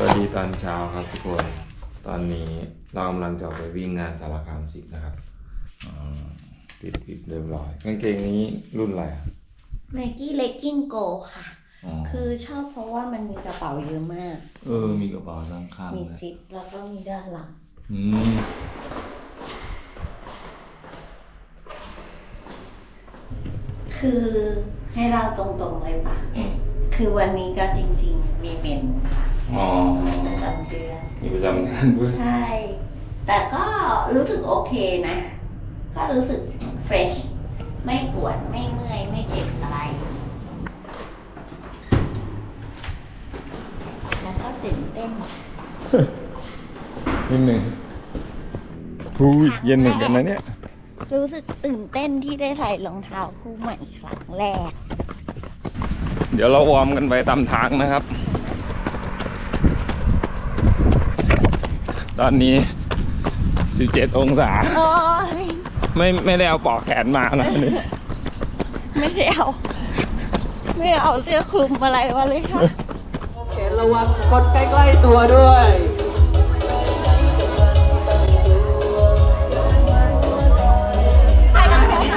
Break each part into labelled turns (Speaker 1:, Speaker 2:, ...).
Speaker 1: ตอนเช้าครับทุกคน ตอนนี้เรากำลังจะออกไปวิ่งงานสารคามสิบนะครับอ่าปิดปิดเรียบร้อยกางเกงนี้รุ่นอะไรอะ
Speaker 2: ไนกี้เลกกิ้งโกค่ะ
Speaker 1: อ๋อ
Speaker 2: คือชอบเพราะว่ามันมีกระเป๋าเยอะมาก
Speaker 1: เออ มีกระเป๋าด้านข้าง
Speaker 2: มี
Speaker 1: เลย
Speaker 2: ซิปแล้วก็มีด้านหลัง
Speaker 1: อืม
Speaker 2: คือให้เราตรงๆเลยปะ
Speaker 1: อืม
Speaker 2: คือวันนี้ก็จริงๆ มีเมนค่ะ
Speaker 1: อ๋อ
Speaker 2: ประจำเดือน
Speaker 1: มีประจำเดือนด้วย
Speaker 2: ใช่ แต่ก็รู้สึกโอเคนะ ก็รู้สึกเฟรช ไม่ปวด ไม่เมื่อย ไม่เจ็บอะไร แล้วก็ตื่นเต้น
Speaker 1: นิดหนึ่งหูยเย็นเหมือนกันนะเนี่ย
Speaker 2: รู้สึกตื่นเต้นที่ได้ใส่รองเท้าคู่ใหม่ครั้งแรก
Speaker 1: เดี๋ยวเราวอร์มกันไปตามทางนะครับ ตอนนี้ 17 องศา
Speaker 2: โอ้ย
Speaker 1: ไม่ไม่ได้เอาปลอกแขนมานะวันนี้
Speaker 2: ไม่ได้เอา ไม่เอาเสื้อคลุมอะไรมาเลยค่ะ
Speaker 3: แขนระวังกดใกล้ๆตัวด้วย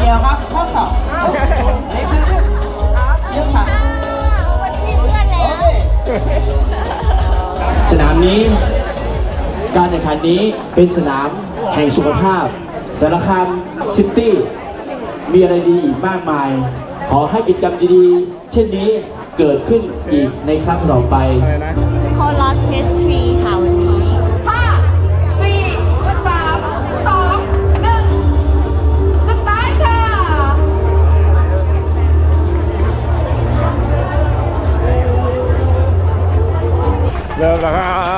Speaker 3: เดี๋ยวครับข้อสอบนี่คือเรื่องค่ะสนามนี้ การแข่งขันนี้เป็นสนามแห่งสุขภาพสารคามซิตี้มีอะไรดีอีกมากมาย ขอให้กิจกรรมดีๆ เช่นนี้เกิดขึ้นอีกในครั้งต่อไป
Speaker 2: คอลอสเพสทรีค่ะวันนี้
Speaker 4: ห้าสี่สามสองหนึ่งสตาร์ทค่ะ
Speaker 1: เริ่มแล้วครับ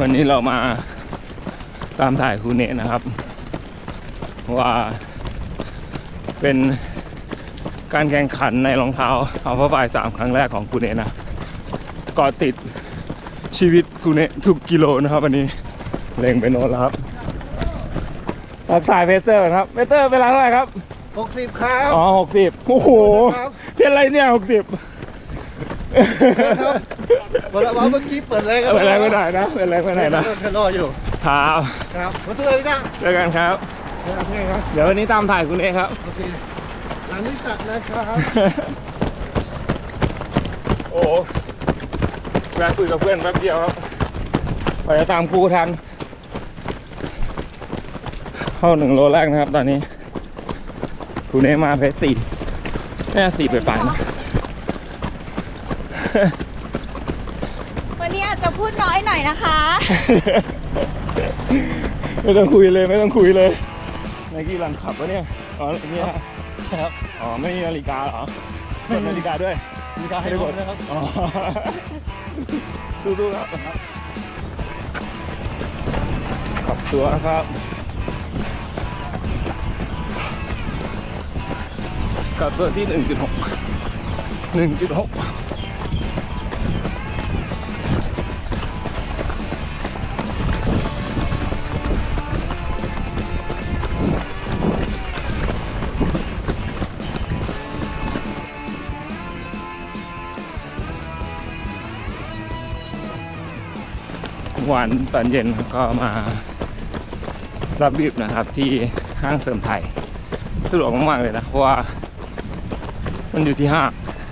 Speaker 1: วันนี้เรามาตามถ่ายครูเนตนะครับ ว่าเป็นการแข่งขันในรองเท้าเอาผ้าฝ่ายสามครั้งแรกของครูเนตนะเกาะติดชีวิตครูเนตทุกกิโลนะครับวันนี้เล็งไปโน่นแล้วครับตักถ่ายเพเตอร์ก่อนครับเพเตอร์เวลาเท่าไหร่ครับ
Speaker 5: 60 ครับ
Speaker 1: อ๋อหกสิบโอ้โห
Speaker 5: ครับ
Speaker 1: เป็นอะไรเนี่ยหกสิบ
Speaker 5: ครับ บอกแล้วว่าเมื่อกี้เปิดแรง
Speaker 1: เป็นอะไรไม่ได้นะเป็นอะไรไม่ได้นะ
Speaker 5: เธอรออยู่
Speaker 1: ครับ
Speaker 5: ครับมาซื้อเลยพี่ตั้ง
Speaker 1: เจอกันครับ
Speaker 5: โอเคครับ
Speaker 1: เดี๋ยววันนี้ตามถ่ายคุณเองครับ
Speaker 5: โอเคหลังนิสสักนะครับ
Speaker 1: โอ้แวะคุยกับเพื่อนแป๊บเดียวครับไปจะตามครูทันเข้าหนึ่งโลแรกนะครับ ตอนนี้ครูเนมาเพชรสี่แม่สี่ไปปลายๆนะ
Speaker 2: วันนี้อาจจะ พูดน้อยหน่อยนะคะ
Speaker 1: ไม่ต้องคุยเลยไม่ต้องคุยเลยไนกี้รันขับวะเนี่ยอ๋อเนี่ยครับอ๋อไม่มีนาฬิกาเหรอไม่มีนาฬิกาด้วยนาฬิกาให้ทุกคนนะครับอ๋อสู้ๆครับขับตัวนะครับ กับตัวที่ 1.6 1.6 วันตอนเย็นก็มารับบีบนะครับที่ห้างเสริมไทยสะดวกมากๆเลยนะเพราะว่ามันอยู่ที่ห้าง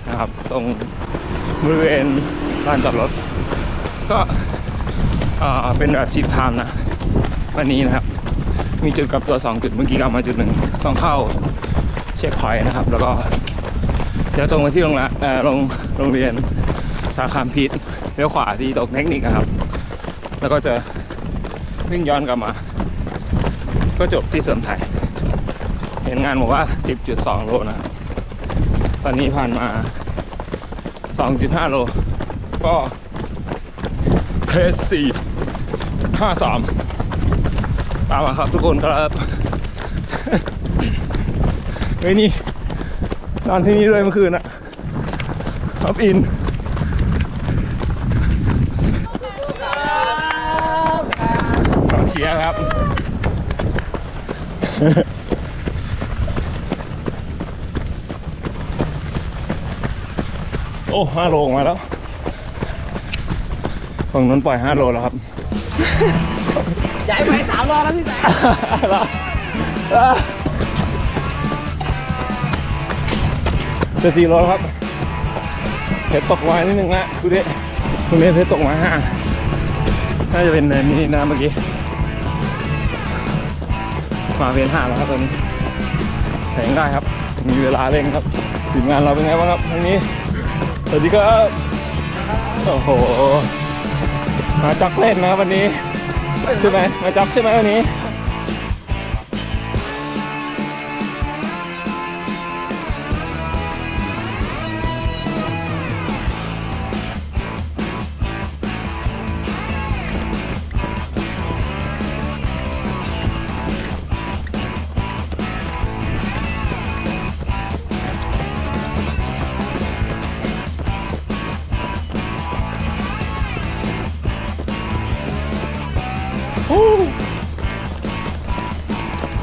Speaker 1: นะครับ ตรงบริเวณลานจอดรถ ก็เป็นแบบชิปไทม์นะ วันนี้นะครับ มีจุดกลับตัว 2 จุดเมื่อกี้กลับมาจุดหนึ่งต้องเข้าเช็คพอยต์นะครับ แล้วก็เดี๋ยวตรงไปที่โรงแรมเอ่อโรงโรงเรียนสาขามพิษเลี้ยวขวาที่ตกเทคนิคนะครับ แล้วก็จะวิ่งย้อนกลับมา ก็จบที่เสริมไทยเห็นงานบอกว่า 10.2 โลนะ ตอนนี้ผ่านมา 2.5 โล ก็เพสสี่ห้าสามตามมาครับทุกคนครับ เฮ้ยนี่นอนที่นี่ด้วยเมื่อคืนอะครับอิน ชียร์ครับ โอ้ห้าโลออกมาแล้วฝั่งนั้นปล่อยห้าโลแล้วครับ
Speaker 5: ย้ายไปสามรอบแล้วพี่แบง
Speaker 1: จะสี่โลแล้วครับเพชรตกมานิดนึงนะดูดิคุณเมย์เพชรตกมาห้าน่าจะเป็นเนินนี้นะเมื่อกี้ มาเป็นห้าแล้วครับตอนนี้แข่งได้ครับ มีเวลาเร่งครับทีมงานเราเป็นไงบ้างครับทางนี้ สวัสดีครับโอ้โห มาจักเล่นนะครับวันนี้ ใช่ไหมมาจับใช่ไหมวันนี้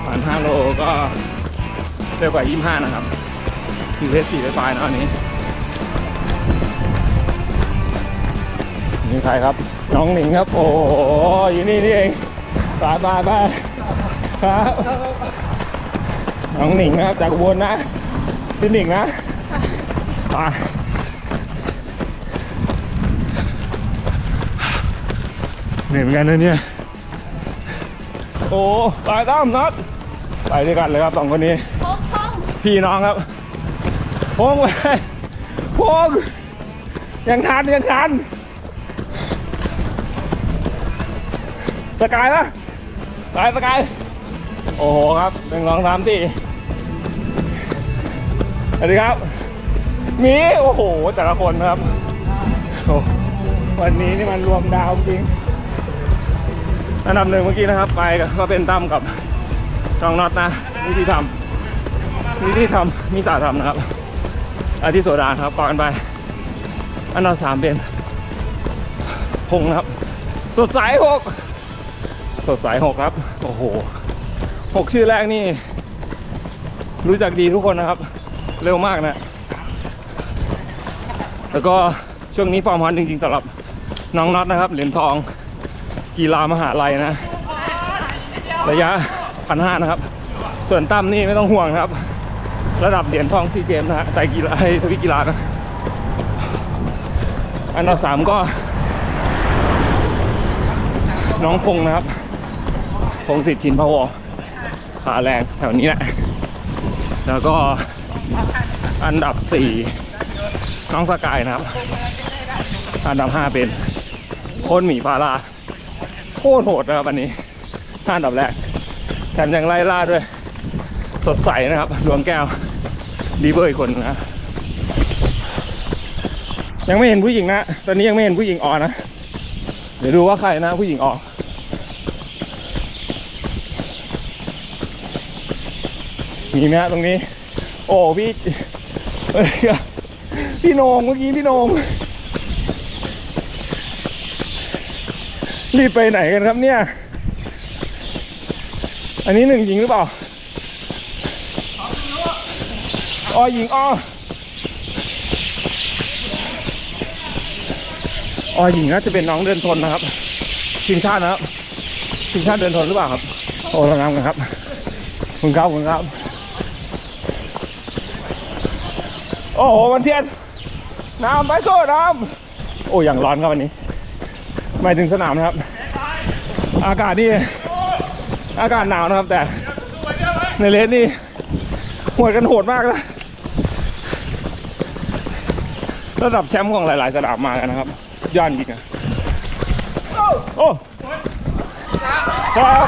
Speaker 1: ผ่าน5โลก็เร็วกว่า 25 นะครับคือเพชรสี่ไปลายนะอันนี้นี่ใครครับ น้องหนิงครับ โอ้อยู่นี่นี่เองบายบายบายครับน้องหนิงนะครับจากอุบลนะพี่หนิงนะไปเหนื่อยเหมือนกันนะเนี่ย โอ้ตายตั้มนัดไปด้วยกันเลยครับสองคนนี้พี่น้องครับพงไปพงยังทันยังทันสกายปะไปสกายโอ้โหครับหนึ่งสองสามสี่สวัสดีครับ มีโอ้โหแต่ละคนครับวันนี้นี่มันรวมดาวจริง อันดับหนึ่งเมื่อกี้นะครับ ไปก็เป็นตั้มกับน้องน็อตนะวิธีทำวิธีทำมีสาทำนะครับอาทิโสดาครับก่อนไป อันดับสามเป็นพงนะครับ สดใสหกสดใสหกครับ โอ้โหหกชื่อแรกนี่ รู้จักดีทุกคนนะครับ เร็วมากนะ แล้วก็ช่วงนี้ฟอร์มฮอนจริงๆสำหรับน้องน็อตนะครับ เหรียญทอง กีฬามหาลัยนะ ระยะพันห้านะครับ ส่วนตั้มนี่ไม่ต้องห่วงครับ ระดับเหรียญทองซีเกมนะฮะแต่กีฬาไอ้ทวิกีฬานะ อันดับสามก็ น้องพงษ์นะครับพงศิษฐ์ชินพวขาแรงแถวนี้แหละ แล้วก็อันดับสี่น้องสกายนะครับ อันดับห้าเป็นโคนหมีฟารา คตรโหดนะครับอันนี้ท่านดับแรกแถมยังไล่ล่าด้วย สดใสนะครับดวงแก้วรีเวอร์อีกคนนะยังไม่เห็นผู้หญิงนะตอนนี้ยังไม่เห็นผู้หญิงออกนะเดี๋ยวดูว่าใครนะผู้หญิงออกมีไหมฮะตรงนี้ โอ้พี่พี่โนงเมื่อกี้พี่โนง รีบไปไหนกันครับเนี่ย อันนี้หนึ่งหญิงหรือเปล่าอ๋อหญิงอ๋อออหญิงน่าจะเป็นน้องเดินทนนะครับทีมชาตินะครับทีมชาติเดินทนหรือเปล่าครับ โอ้ระงามกันครับขอบคุณครับขอบคุณครับ โอ้โหวันเทียนน้ำไปโซ่น้ำโอ้อย่างร้อนครับวันนี้หมายถึงสนามนะครับ อากาศนี่ อากาศหนาวนะครับ แต่ในเลสนี่หวดกันโหดมากนะระดับแชมป์ของหลาย ๆ สนามมากันนะครับยอดจริงอะโอ้ครับ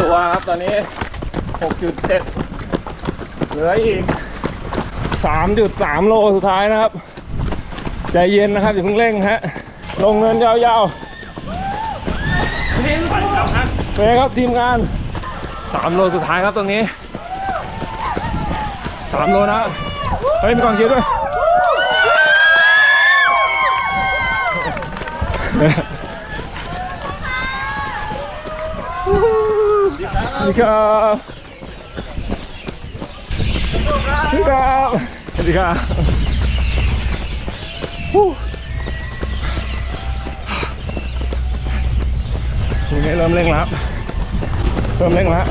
Speaker 1: ตัวครับตอนนี้ 6.7 เหลืออีก 3.3 โลสุดท้ายนะครับ ใจเย็นนะครับอย่าเพิ่งเร่งฮะ ลงเนินยาว ๆ ไปครับทีมงาน 3 โลสุดท้ายครับตรงนี้ 3 โลนะเฮ้ยมีกองเชียร์ด้วย3สวัสดีครับสวัสดีครับสวัสดีครับฮู้ที นี้เริ่มเร่งแล้วเริ่มเร่งแล้ว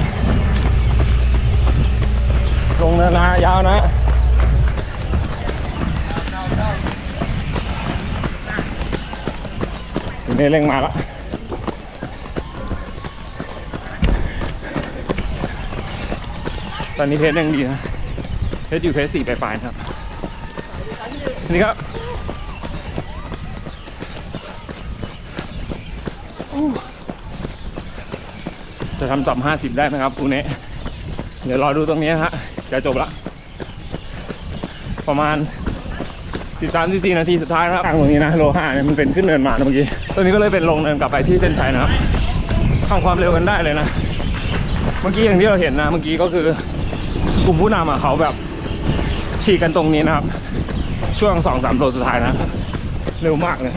Speaker 1: ลงนินะยาวนะทีนี้เร่งมาแล้วตอนนี้เพจยังดีนะเพจอยู่เพจสี่ปลายๆนะครับนี่ครับอู้ จะทำจับห้าสิบได้ไหมครับพรุ่งนี้เดี๋ยวรอดูตรงนี้ฮะจะจบละ ประมาณ13 14นาทีสุดท้ายนะครับทางตรงนี้นะโลห้าเนี่ยมันเป็นขึ้นเนินมาเมื่อกี้ตรงนี้ก็เลยเป็นลงเนินกลับไปที่เส้นชัยนะครับทำความเร็วกันได้เลยนะ เมื่อกี้อย่างที่เราเห็นนะ เมื่อกี้ก็คือกลุ่มผู้นำอะเขาแบบฉีกกันตรงนี้นะครับ ช่วงสองสามโลสุดท้ายนะ เร็วมากเลย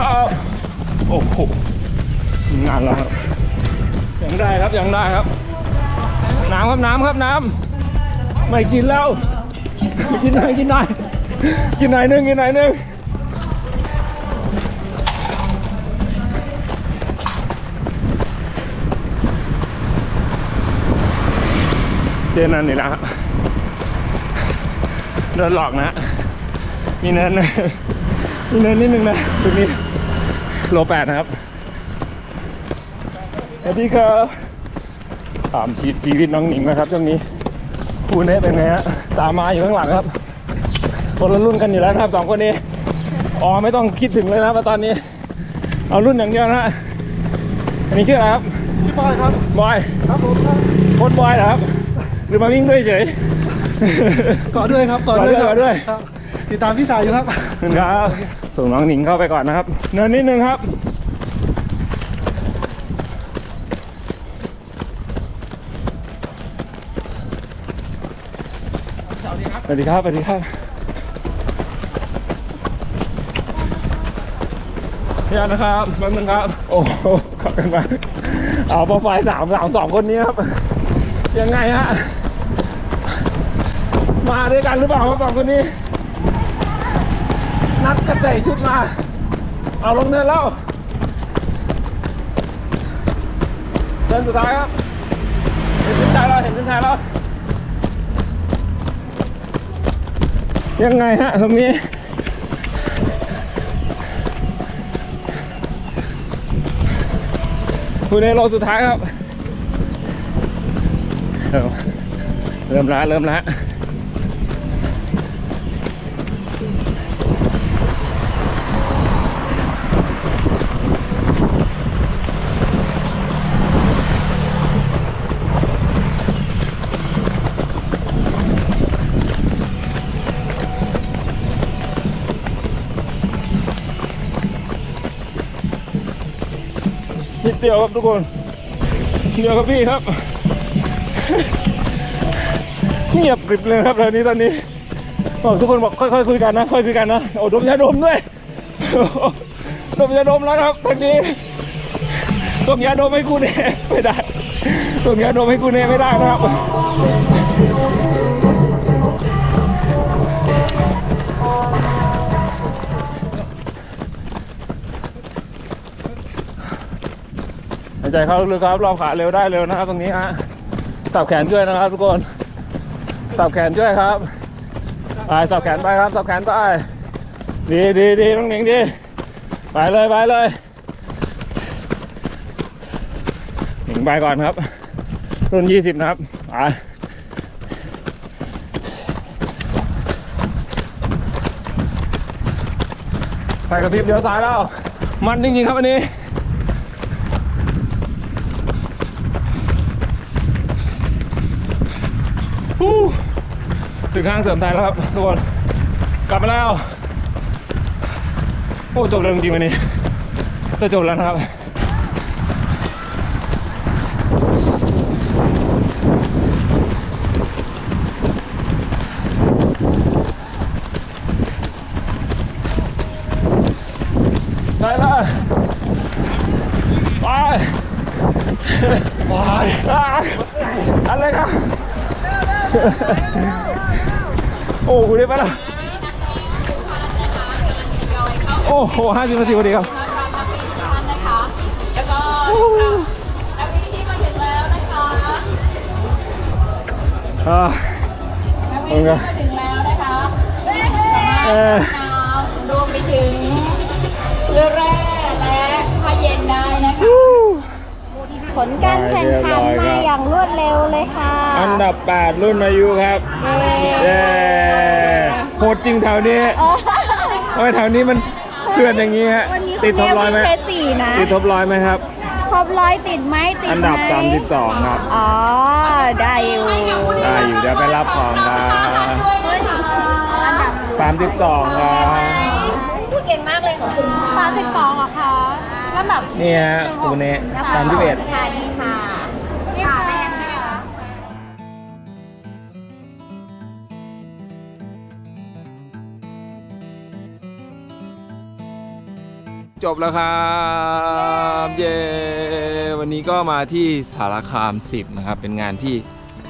Speaker 1: ก็เอาโอ้โหงานแล้วครับยังได้ครับยังได้ครับ น้ำครับน้ำครับน้ำไม่กินแล้วกินหน่อยกินหน่อยกินหน่อยนึงกินหน่อยนึงเจนนั่นนี่แหละครับเดินหลอกนะ มีเนินมี เนินนิดนึงนะตรงนี้โลแปดนะครับสวัสดีครับถามชีชีวิตน้องหนิงนะครับช่วงนี้ครูเนะเป็นไงฮะตามมาอยู่ข้างหลังครับคนละรุ่นกันอยู่แล้วนะครับสองคนนี้อ๋อไม่ต้องคิดถึงเลยนะว่าตอนนี้ เอารุ่นอย่างเดียวนะฮะอันนี้ชื่ออะไรครับ
Speaker 5: ชื่อบอยครับ
Speaker 1: บอย
Speaker 5: ครับผมครับ
Speaker 1: โค้ดบอยเหรอครับ หรือมาวิ่งด้วยเฉย
Speaker 5: เกาะด้วยครับเกาะด้วย
Speaker 1: เกาะด้วย
Speaker 5: ครับ ติดตามพี่สายอยู่ครับ
Speaker 1: ครับส่งน้องหนิงเข้าไปก่อนนะครับ เนินนิดนึงครับสวัสดีครับสวัสดีครับสวัสดีครับพี่อันนะครับแป๊บนึงครับ โอ้โหขับกันมาเอาโปรไฟล์สามสามสองคนนี้ครับ ยังไงฮะมาด้วยกันหรือเปล่าครับสองคนนี้ นัดกระใส่ชุดมา เอาลงเนินแล้วเดินสุดท้ายครับ เห็นเส้นชัยแล้วเห็นเส้นชัยแล้ว ยังไงฮะตรงนี้คุณในโลสุดท้ายครับ เริ่มแล้วเริ่มแล้ว นิดเดียวครับทุกคนเดียวครับพี่ครับ เงียบกริบเลยครับตอนนี้ตอนนี้บอกทุกคนบอกค่อยๆคุยกันนะค่อยคุยกันนะโอ้ดมยาดมด้วยดมยาดมแล้วครับตอนนี้ส่งยาดมให้กูเน่ไม่ได้ส่งยาดมให้กูเน่ไม่ได้นะครับ หายใจเข้าลึกๆครับรอบขาเร็วได้เร็วนะครับ ตรงนี้ฮะสับแขนช่วยนะครับ ทุกคนสับแขนช่วยครับไปสับแขนไปครับสับแขนไปดีดีดีน้องหนิงดีไปเลยไปเลยหนิงไปก่อนครับ รุ่นยี่สิบนะครับไปไปกระพริบเดี๋ยวซ้ายแล้ว มันจริงๆครับอันนี้ ถึงห้างเสริมไทยแล้วครับทุกคนกลับมาแล้วโอ้จบแล้วจริงวันนี้จะจบแล้วนะครับได้ละไปไป
Speaker 6: อะไรครับ โอ้คุณได้ปะล่ะโอ้โหห้าสิบนาทีพอดีครับ
Speaker 4: นะคะแล้วก็นักวิ่งที่มาถึงแล้วนะคะ
Speaker 6: อ่า
Speaker 4: นักวิ่งที่มาถึงแล้วนะคะสามารถ
Speaker 6: เออ
Speaker 4: น้ำรวมไปถึงเรือแร่
Speaker 1: ลการแข่งขันมาอย่างรวดเร็วเลยค่ะ
Speaker 6: อันดับ 8 รุ่นอายุครับ เย้โหดจริงแถวนี้ทำไมแถวนี้มันเพื่อนอย่างนี้ฮะ
Speaker 1: วันนี้
Speaker 6: ติดท็อปร้อยไหม
Speaker 1: เพชรสี่นะ
Speaker 6: ติดท็อปร้อยไหมครับ
Speaker 1: ท็อปร้อยติดไหมติดไหม
Speaker 6: อันดับ 32 ครับ
Speaker 1: อ๋อ ได้อยู่
Speaker 6: ได้อยู่เดี๋ยวไปรับของครับ
Speaker 1: อันดับ
Speaker 6: 32ครับ
Speaker 1: พูดเก่งมากเลยขอบคุณ
Speaker 4: สามสิบสองเหรอคะ แล้วแบบ
Speaker 6: นี่ฮะคูเน่31
Speaker 1: ค่ะนี่ค่ะ
Speaker 4: นี่ค่ะแรงใช่ไหมคะ
Speaker 6: จบแล้วครับเย้วันนี้ก็มาที่สารคาม 10 นะครับ เป็นงานที่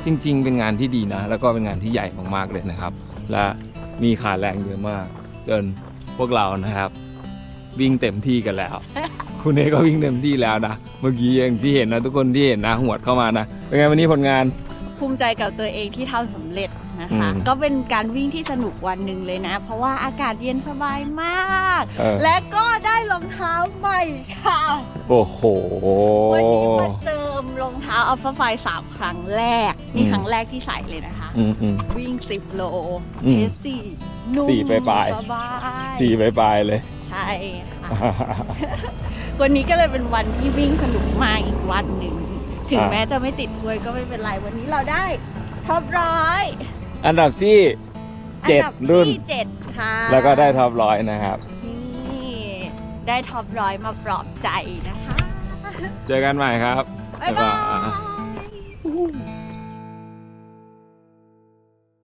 Speaker 6: จริง ๆ เป็นงานที่ดีนะ แล้วก็เป็นงานที่ใหญ่มากๆเลยนะครับ และมีขาแรงเยอะมากจนพวกเรานะครับ วิ่งเต็มที่กันแล้ว คุณเอก็วิ่งเต็มที่แล้วนะ เมื่อกี้อย่างที่เห็นนะ ทุกคนที่เห็นนะหวดเข้ามานะ เป็นไงวันนี้ผลงาน
Speaker 2: ภูมิใจกับตัวเองที่ทำสำเร็จนะคะ
Speaker 6: อืม
Speaker 2: ก็เป็นการวิ่งที่สนุกวันหนึ่งเลยนะ เพราะว่าอากาศเย็นสบายมาก
Speaker 6: เออ
Speaker 2: และก็ได้รองเท้าใหม่ค่ะ
Speaker 6: โอ้โห
Speaker 2: วันนี้มาเจิมรองเท้าอัลฟาไฟสามครั้งแรก นี่
Speaker 6: อืม
Speaker 2: ครั้งแรกที่ใส่เลยนะคะ
Speaker 6: อืมอืม
Speaker 2: วิ่ง 10 โล
Speaker 6: อืม
Speaker 2: เพสสี่นุ่ม
Speaker 6: สี่ปลายๆ
Speaker 2: สบาย
Speaker 6: สี่ปลายๆเลย
Speaker 2: ใช่ค่ะ วันนี้ก็เลยเป็นวันที่วิ่งสนุกมากอีกวันหนึ่ง ถึง
Speaker 6: อ่า
Speaker 2: แม้จะไม่ติดถ้วยก็ไม่เป็นไร วันนี้เราได้ท็อปร้อย
Speaker 6: อันดับที่ เจ็ด
Speaker 2: อันดับ
Speaker 6: รุ่น
Speaker 2: ที่เจ็ดค่ะ
Speaker 6: แล้วก็ได้ท็อปร้อยนะครับ
Speaker 2: นี่ ได้ท็อปร้อยมาปลอบใจนะคะ
Speaker 6: เจอกันใหม่ครับ
Speaker 2: บ๊าย
Speaker 6: แล้วก็
Speaker 2: บาย